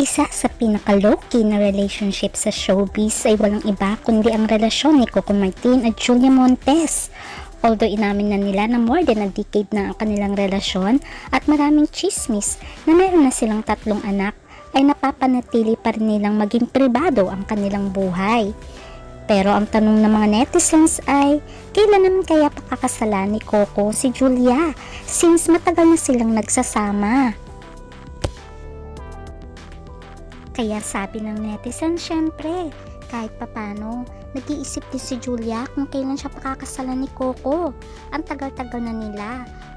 Isa sa pinaka-low-key na relationship sa showbiz ay walang iba kundi ang relasyon ni Coco Martin at Julia Montes. Although inamin na nila na more than a decade na ang kanilang relasyon at maraming chismis na meron na silang tatlong anak, ay napapanatili pa rin nilang maging pribado ang kanilang buhay. Pero ang tanong ng mga netizens ay, kailan naman kaya pakakasalan ni Coco si Julia since matagal na silang nagsasama? Kaya sabi ng netizen, syempre, kahit papano, nag-iisip din si Julia kung kailan siya pakakasalan ni Coco. Ang tagal-tagal na nila.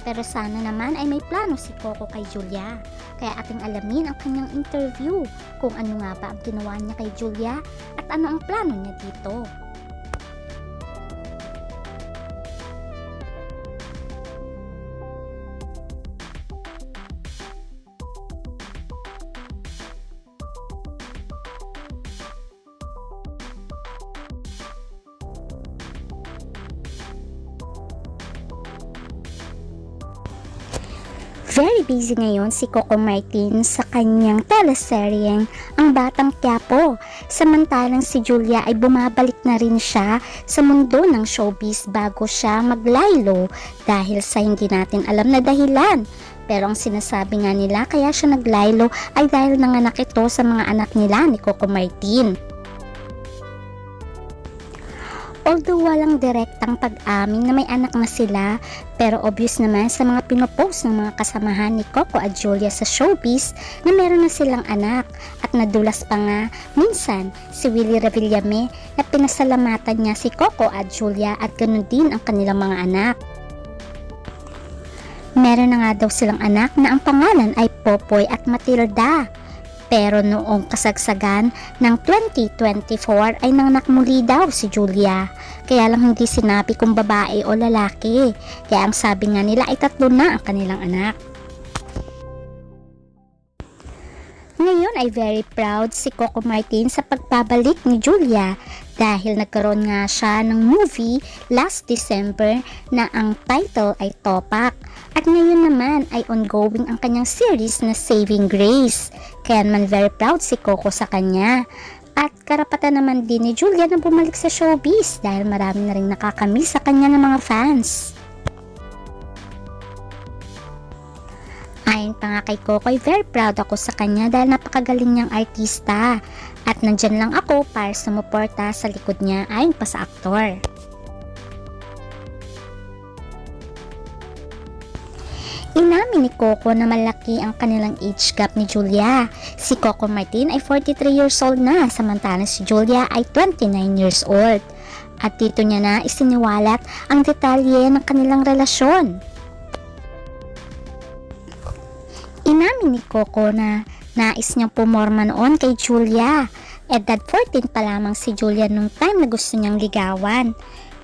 Pero sana naman ay may plano si Coco kay Julia. Kaya ating alamin ang kanyang interview kung ano nga ba ang ginawa niya kay Julia at ano ang plano niya dito. Very busy ngayon si Coco Martin sa kanyang teleseryeng Ang Batang Quiapo. Samantalang si Julia ay bumabalik na rin siya sa mundo ng showbiz bago siya maglaylo dahil sa hindi natin alam na dahilan. Pero ang sinasabi nga nila kaya siya naglaylo ay dahil nanganak ito sa mga anak nila ni Coco Martin. Although walang direktang pag-amin na may anak na sila, pero obvious naman sa mga pinopost ng mga kasamahan ni Coco at Julia sa showbiz na meron na silang anak at nadulas pa nga minsan si Willie Revillame na pinasalamatan niya si Coco at Julia at ganun din ang kanilang mga anak. Meron na nga daw silang anak na ang pangalan ay Popoy at Matilda. Pero noong kasagsagan ng 2024 ay nanganak muli daw si Julia. Kaya lang hindi sinabi kung babae o lalaki. Kaya ang sabi nga nila ay tatlo na ang kanilang anak. Ngayon ay very proud si Coco Martin sa pagpabalik ni Julia dahil nagkaroon nga siya ng movie last December na ang title ay Topak. At ngayon naman ay ongoing ang kanyang series na Saving Grace. Kaya naman very proud si Coco sa kanya. At karapatan naman din ni Julia na bumalik sa showbiz dahil marami na rin nakakamiss sa kanya ng mga fans. Pa nga kay Coco ay very proud ako sa kanya dahil napakagaling niyang artista. At nandyan lang ako para sumuporta sa likod niya ayon pa sa aktor. Inamin ni Coco na malaki ang kanilang age gap ni Julia. Si Coco Martin ay 43 years old na, samantalang si Julia ay 29 years old. At dito niya na isiniwalat ang detalye ng kanilang relasyon. Inamin ni Coco na nais niyang pumorma noon kay Julia. Edad 14 pa lamang si Julia nung time na gusto niyang ligawan.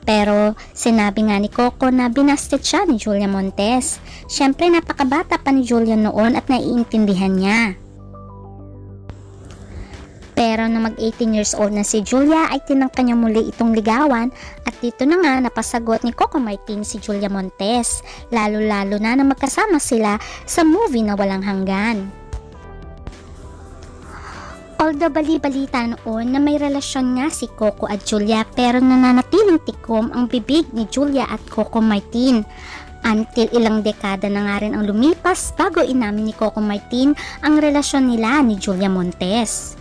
Pero sinabi nga ni Coco na binasted siya ni Julia Montes. Siyempre napakabata pa ni Julia noon at naiintindihan niya. Pero nung mag 18 years old na si Julia ay tinangka niya muli itong ligawan at dito na nga napasagot ni Coco Martin si Julia Montes. Lalo-lalo na na magkasama sila sa movie na walang hanggan. Although bali-balita noon na may relasyon nga si Coco at Julia pero nananatiling tikom ang bibig ni Julia at Coco Martin. Until ilang dekada na nga rin ang lumipas bago inamin ni Coco Martin ang relasyon nila ni Julia Montes.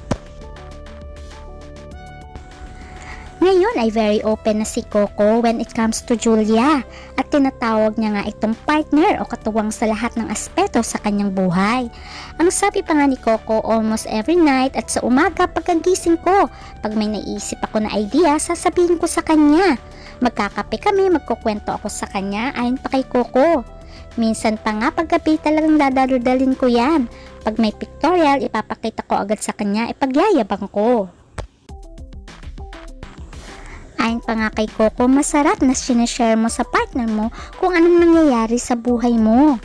Ngayon ay very open na si Coco when it comes to Julia at tinatawag niya nga itong partner o katuwang sa lahat ng aspeto sa kanyang buhay. Ang sabi pa nga ni Coco almost every night at sa umaga pagkagising ko, pag may naisip ako na idea, sasabihin ko sa kanya. Magkakape kami, magkukwento ako sa kanya ayon pa kay Coco. Minsan pa nga paggabi talagang dadaludalin ko yan. Pag may pictorial, ipapakita ko agad sa kanya, ipagyayabang ko. Ayon pa nga kay Coco, masarap na sinashare mo sa partner mo kung anong nangyayari sa buhay mo.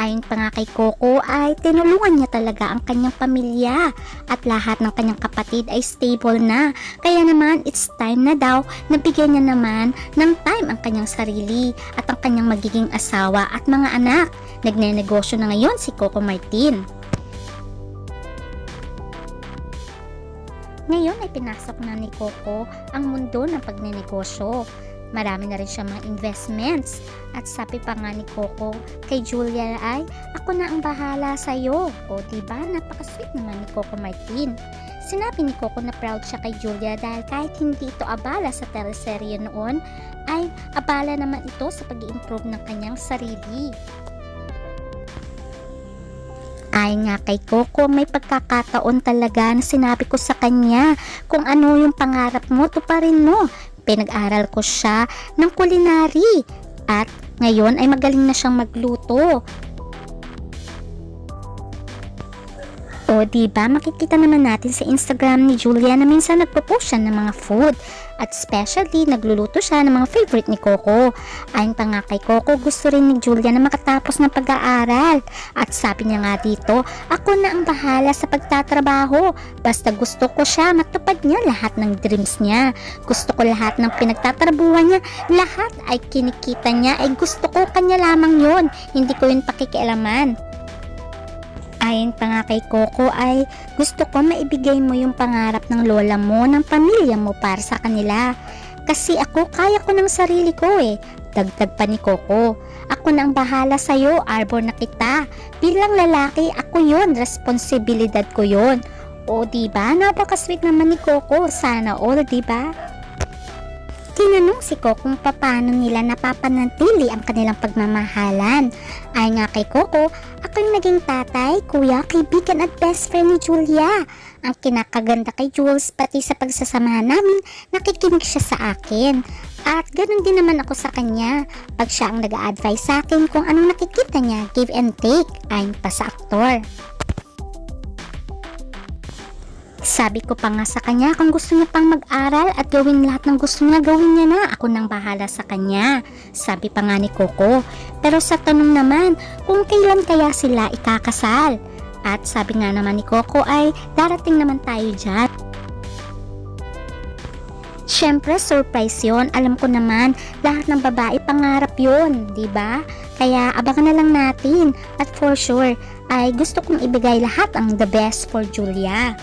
Ayon pa nga kay Coco ay tinulungan niya talaga ang kanyang pamilya at lahat ng kanyang kapatid ay stable na. Kaya naman it's time na daw na bigyan niya naman ng time ang kanyang sarili at ang kanyang magiging asawa at mga anak nagnenegosyo na ngayon si Coco Martin. Ngayon ay pinasok na ni Coco ang mundo ng pagnenegosyo. Marami na rin siya mga investments. At sabi pa nga ni Coco kay Julia ay, ako na ang bahala sa'yo. O diba, napakasweet naman ni Coco Martin. Sinabi ni Coco na proud siya kay Julia dahil kahit hindi ito abala sa teleserye noon, ay abala naman ito sa pag improve ng kanyang sarili. Ay nga kay Coco, may pagkakataon talaga na sinabi ko sa kanya kung ano yung pangarap mo, tuparin mo. Pinag-aral ko siya ng culinary at ngayon ay magaling na siyang magluto. O di ba makikita naman natin sa Instagram ni Julia na minsan nagpo-post siya ng mga food at especially nagluluto siya ng mga favorite ni Coco. Ayon pa nga kay Coco, gusto rin ni Julia na makatapos ng pag-aaral. At sabi niya nga dito, ako na ang bahala sa pagtatrabaho. Basta gusto ko siya, matupad niya lahat ng dreams niya. Gusto ko lahat ng pinagtatrabuhan niya, lahat ay kinikita niya, ay gusto ko kanya lamang yon Hindi ko yun pakikialaman. Ayon pa nga kay Coco ay gusto ko maibigay mo yung pangarap ng lola mo, ng pamilya mo para sa kanila. Kasi ako kaya ko ng sarili ko eh. Dagdag pa ni Coco. Ako na ang bahala sa'yo, arbor na kita. Bilang lalaki, ako yon responsibilidad ko yon. O diba, napakasweet naman ni Coco. Sana all, diba? Tinanong si Coco kung paano nila napapanatili ang kanilang pagmamahalan. Ay nga kay Coco, ako yung naging tatay, kuya, kaibigan at best friend ni Julia. Ang kinakaganda kay Jules, pati sa pagsasamahan namin, nakikinig siya sa akin. At ganun din naman ako sa kanya. Pag siya ang nag-a-advise sa akin kung anong nakikita niya, give and take, ayon pa sa aktor. Sabi ko pa nga sa kanya kung gusto niya pang mag-aral at gawin lahat ng gusto niya gawin niya na ako nang bahala sa kanya. Sabi pa nga ni Coco. Pero sa tanong naman kung kailan kaya sila ikakasal. At sabi nga naman ni Coco ay darating naman tayo dyan. Siyempre, surprise yon. Alam ko naman, lahat ng babae pangarap yon, di ba? Kaya abangan na lang natin. At for sure, ay gusto kong ibigay lahat ang the best for Julia.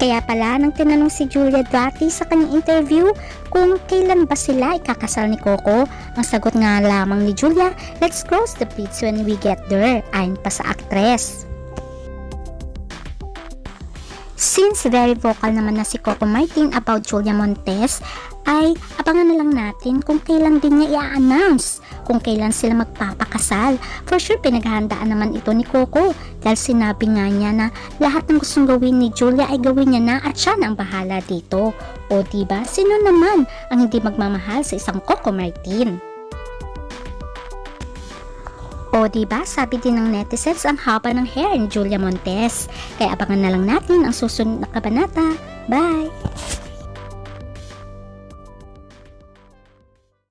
Kaya pala nang tinanong si Julia dati sa kanyang interview kung kailan ba sila ikakasal ni Coco, ang sagot nga lamang ni Julia, let's cross the bridge when we get there, ayon pa sa aktres. Since very vocal naman na si Coco Martin about Julia Montes, ay abangan na lang natin kung kailan din niya i-announce kung kailan sila magpapakasal. For sure, pinaghahandaan naman ito ni Coco dahil sinabi nga niya na lahat ng gustong gawin ni Julia ay gawin niya na at siya na ang bahala dito. O diba, sino naman ang hindi magmamahal sa isang Coco Martin? O diba, sabi din ng netizens ang haba ng hair ni Julia Montes. Kaya abangan na lang natin ang susunod na kabanata. Bye!